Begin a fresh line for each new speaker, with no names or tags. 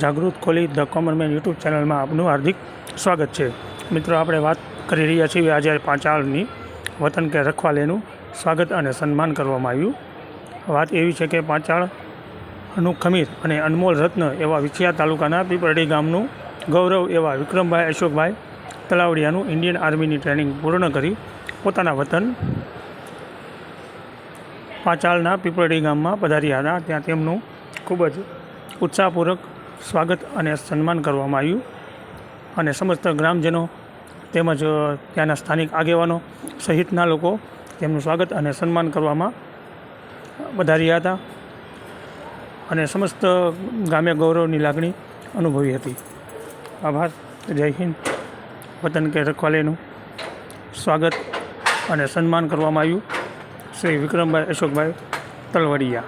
જાગૃત Kohli the કોમનમેન YouTube ચેનલમાં આપનું હાર્દિક સ્વાગત છે. મિત્રો, આપણે વાત કરી રહ્યા છીએ આજે પાંચાળની વતન કે રખવાલેનું સ્વાગત અને સન્માન કરવામાં આવ્યું. વાત એવી છે કે પાંચાળનું ખમીર અને અનમોલ રત્ન એવા વિછિયા તાલુકાના પીપરડી ગામનું ગૌરવ એવા વિક્રમભાઈ અશોકભાઈ તલાવડિયાનું ઇન્ડિયન આર્મીની ટ્રેનિંગ પૂર્ણ કરી પોતાના વતન પાંચાળના પીપળડી ગામમાં પધાર્યા હતા. ત્યાં તેમનું ખૂબ જ ઉત્સાહપૂર્વક સ્વાગત અને સન્માન કરવામાં આવ્યું. અને સમસ્ત ગ્રામજનો તેમજ ત્યાંના સ્થાનિક આગેવાનો સહિતના લોકો તેમનું સ્વાગત અને સન્માન કરવામાં વધાર્યા હતા. અને સમસ્ત ગામે ગૌરવની લાગણી અનુભવી હતી. આભાર. જય હિન્દ. વતન કે રખવાલેનું સ્વાગત અને સન્માન કરવામાં આવ્યું. શ્રી વિક્રમભાઈ અશોકભાઈ તલવડિયા.